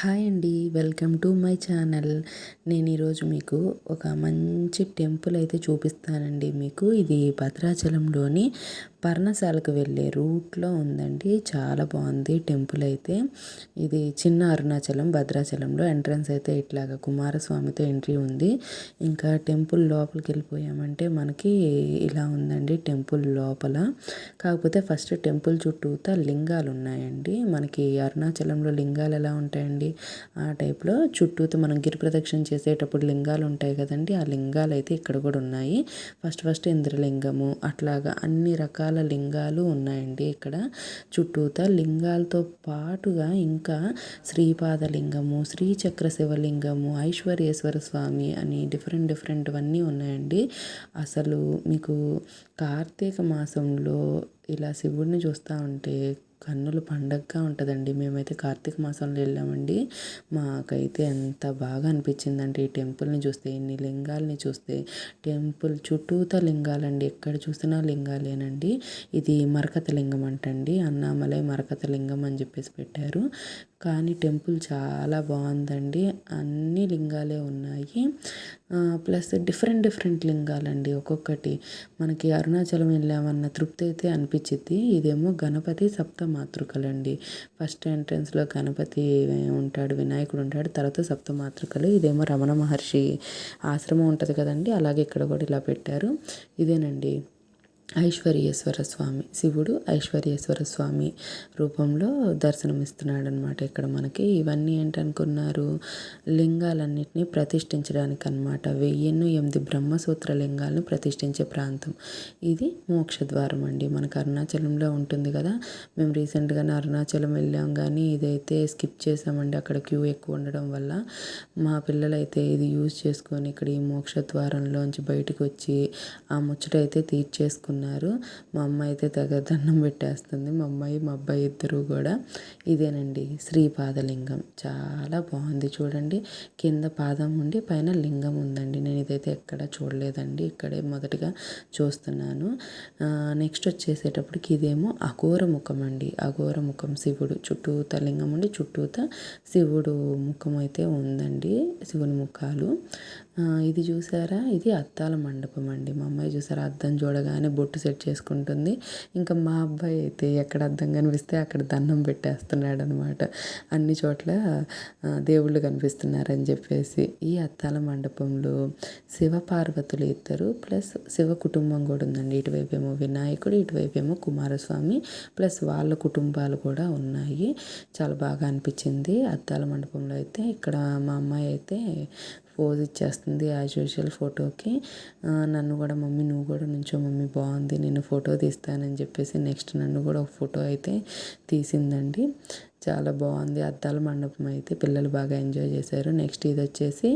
Hi అండి welcome to my channel. నేను ఈరోజు మీకు ఒక మంచి టెంపుల్ అయితే చూపిస్తానండి. మీకు ఇది భద్రాచలంలోని పర్ణశాలకు వెళ్ళే రూట్లో ఉందండి. చాలా బాగుంది టెంపుల్ అయితే. ఇది చిన్న అరుణాచలం భద్రాచలంలో ఎంట్రన్స్ అయితే ఇట్లాగా కుమారస్వామితో ఎంట్రీ ఉంది. ఇంకా టెంపుల్ లోపలికి వెళ్ళిపోయామంటే మనకి ఇలా ఉందండి టెంపుల్ లోపల. కాకపోతే ఫస్ట్ టెంపుల్ చుట్టూతా లింగాలు ఉన్నాయండి. మనకి అరుణాచలంలో లింగాలు ఎలా ఉంటాయండి? ఆ టైప్లో చుట్టూతో మనం గిరి ప్రదక్షిణ చేసేటప్పుడు లింగాలు ఉంటాయి కదండి. ఆ లింగాలు అయితే ఇక్కడ కూడా ఉన్నాయి. ఫస్ట్ ఫస్ట్ ఇంద్రలింగము అట్లాగా అన్ని రకాల లింగాలు ఉన్నాయండి ఇక్కడ. చుట్టూతా లింగాలతో పాటుగా ఇంకా శ్రీపాదలింగము శ్రీచక్ర శివలింగము ఐశ్వర్యేశ్వర స్వామి అని డిఫరెంట్ డిఫరెంట్వన్నీ ఉన్నాయండి. అసలు మీకు కార్తీక మాసంలో ఇలా శివుడిని చూస్తూ ఉంటే కన్నులు పండగగా ఉంటుందండి. మేమైతే కార్తీక మాసంలో వెళ్ళామండి. మాకైతే ఎంత బాగా అనిపించిందంటే ఈ టెంపుల్ని చూస్తే ఇన్ని లింగాల్ని చూస్తే. టెంపుల్ చుట్టూతా లింగాలండి. ఎక్కడ చూసినా లింగాలేనండి. ఇది మరకత లింగం అంటండి. అన్నామలై మరకత లింగం అని చెప్పేసి పెట్టారు. కానీ టెంపుల్ చాలా బాగుందండి. అన్ని లింగాలే ఉన్నాయి. ప్లస్ డిఫరెంట్ డిఫరెంట్ లింగాలండి ఒక్కొక్కటి. మనకి అరుణాచలం వెళ్ళామన్న తృప్తి అయితే అనిపించింది ఇదేమో గణపతి సప్త మాతృకలండి ఫస్ట్ ఎంట్రన్స్లో గణపతి ఉంటాడు వినాయకుడు ఉంటాడు తర్వాత సప్త మాతృకలు ఇదేమో రమణ మహర్షి ఆశ్రమం ఉంటుంది కదండి అలాగే ఇక్కడ కూడా ఇలా పెట్టారు. ఇదేనండి. ఐశ్వర్యేశ్వర స్వామి. శివుడు ఐశ్వర్యేశ్వర స్వామి రూపంలో దర్శనమిస్తున్నాడు అనమాట ఇక్కడ మనకి. ఇవన్నీ ఏంటనుకున్నారు? లింగాలన్నింటినీ ప్రతిష్ఠించడానికి అనమాట వెయ్యిన్ను ఎనిమిది బ్రహ్మసూత్ర లింగాలను ప్రతిష్ఠించే ప్రాంతం. ఇది మోక్షద్వారం అండి. మనకు అరుణాచలంలో ఉంటుంది కదా. మేము రీసెంట్గానే అరుణాచలం వెళ్ళాం కానీ ఇదైతే స్కిప్ చేసామండి. అక్కడ క్యూ ఎక్కువ ఉండడం వల్ల. మా పిల్లలైతే ఇది యూజ్ చేసుకొని ఇక్కడ ఈ మోక్షద్వారంలోంచి బయటకు వచ్చి ఆ ముచ్చట అయితే తీర్చేసుకుని ఉన్నారు. మా అమ్మ అయితే తెగ దండం పెట్టేస్తుంది. మా అమ్మాయి మా అబ్బాయి ఇద్దరు కూడా. ఇదేనండి శ్రీపాదలింగం. చాలా బాగుంది చూడండి. కింద పాదం ఉండి పైన లింగం ఉందండి. నేను ఇదైతే ఎక్కడ చూడలేదండి. ఇక్కడే మొదటిగా చూస్తున్నాను. నెక్స్ట్ వచ్చేసేటప్పటికి ఇదేమో అఘోర ముఖం అండి. అఘోర ముఖం శివుడు. చుట్టూత లింగం ఉండి చుట్టూత శివుడు ముఖం అయితే ఉందండి. శివుని ముఖాలు. ఇది చూసారా? ఇది అద్దాల మండపం అండి మా అమ్మాయి చూసారా? అద్దం చూడగానే బొట్టు సెట్ చేసుకుంటుంది. ఇంకా మా అబ్బాయి అయితే ఎక్కడ అద్దం కనిపిస్తే అక్కడ దండం పెట్టేస్తున్నాడు అనమాట అన్ని చోట్ల దేవుళ్ళు కనిపిస్తున్నారని చెప్పేసి ఈ అద్దాల మండపంలో శివ పార్వతులు ఇద్దరు ప్లస్ శివ కుటుంబం కూడా ఉందండి. ఇటువైపు ఏమో వినాయకుడు ఇటువైపు ఏమో కుమారస్వామి ప్లస్ వాళ్ళ కుటుంబాలు కూడా ఉన్నాయి. చాలా బాగా అనిపించింది అద్దాల మండపంలో అయితే. ఇక్కడ మా అమ్మాయి అయితే పోజ్ ఇచ్చేస్తుంది యాజ్ యూజువల్ ఫోటోకి నన్ను కూడా మమ్మీ నువ్వు కూడా నుంచో మమ్మీ బాగుంది నేను ఫోటో తీస్తానని చెప్పేసి నెక్స్ట్ నన్ను కూడా ఒక ఫోటో అయితే తీసిందండి. చాలా బాగుంది అద్దాల మండపం అయితే పిల్లలు బాగా ఎంజాయ్ చేశారు. నెక్స్ట్ ఇది వచ్చేసి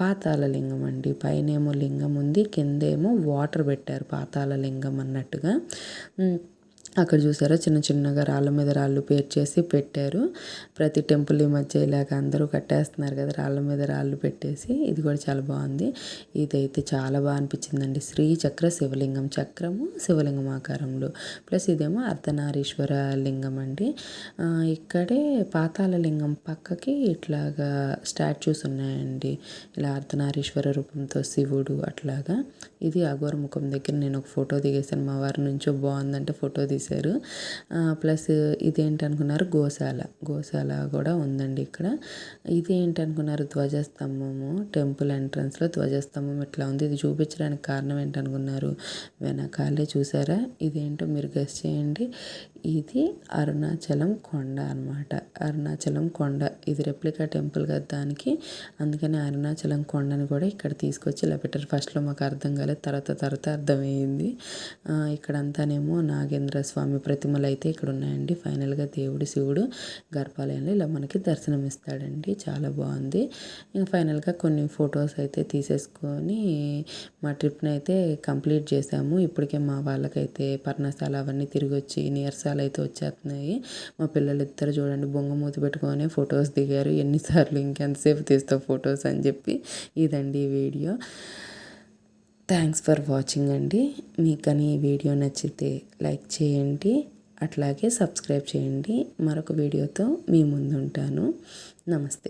పాతాల లింగం అండి. పైనేమో లింగం ఉంది కిందేమో వాటర్ పెట్టారు పాతాల లింగం అన్నట్టుగా అక్కడ చూసారా చిన్న చిన్నగా రాళ్ళ మీద రాళ్ళు పేర్చేసి పెట్టారు. ప్రతి టెంపుల్ ఈ మధ్య ఇలాగ అందరూ కట్టేస్తున్నారు కదా రాళ్ళ మీద రాళ్ళు పెట్టేసి. ఇది కూడా చాలా బాగుంది. ఇదైతే చాలా బాగా అనిపించిందండి. శ్రీ చక్ర శివలింగం చక్రము శివలింగం ఆకారంలో. ప్లస్ ఇదేమో అర్ధనారీశ్వర లింగం అండి. ఇక్కడే పాతాల లింగం పక్కకి ఇట్లాగా స్టాచ్యూస్ ఉన్నాయండి. ఇలా అర్ధనారీశ్వర రూపంతో శివుడు అట్లాగా. ఇది అఘోర ముఖం దగ్గర నేను ఒక ఫోటో దిగేసాను మా వారి నుంచో బాగుందంటే ఫోటో తీసి చేశారు. ప్లస్ ఇదేంటనుకున్నారు? గోశాల. గోశాల కూడా ఉందండి ఇక్కడ. ఇది ఏంటి అనుకున్నారు ధ్వజస్తంభము. టెంపుల్ ఎంట్రన్స్లో ధ్వజస్తంభం ఇట్లా ఉంది. ఇది చూపించడానికి కారణం ఏంటనుకున్నారు? వెనకాలే చూసారా? ఇదేంటో మీరు గెస్ చేయండి. ఇది అరుణాచలం కొండ అనమాట అరుణాచలం కొండ. ఇది రెప్లికా టెంపుల్ కదా దానికి. అందుకని అరుణాచలం కొండని కూడా ఇక్కడ తీసుకొచ్చి ఇలా పెట్టారు. ఫస్ట్లో మాకు అర్థం కాలేదు. తర్వాత తర్వాత అర్థమయ్యింది ఇక్కడంతానేమో నాగేంద్ర స్వామి ప్రతిమలు అయితే ఇక్కడ ఉన్నాయండి ఫైనల్గా దేవుడు శివుడు గర్భాలయంలో ఇలా మనకి దర్శనం ఇస్తాడండి. చాలా బాగుంది. ఇంకా ఫైనల్గా కొన్ని ఫొటోస్ అయితే తీసేసుకొని మా ట్రిప్ని అయితే కంప్లీట్ చేసాము. ఇప్పటికే మా వాళ్ళకైతే పర్ణశాల అవన్నీ తిరిగి వచ్చి నీరసాలు అయితే వచ్చేస్తున్నాయి. మా పిల్లలు ఇద్దరు చూడండి బొంగ మూతి పెట్టుకొని ఫొటోస్ దిగారు. ఎన్నిసార్లు ఇంకెంతసేపు తీస్తావు ఫొటోస్ అని చెప్పి ఇదండి ఈ వీడియో థ్యాంక్స్ ఫర్ వాచింగ్ అండి. మీకు కానీ ఈ వీడియో నచ్చితే లైక్ చేయండి. అట్లాగే సబ్స్క్రైబ్ చేయండి. మరొక వీడియోతో మీ ముందుంటాను. నమస్తే.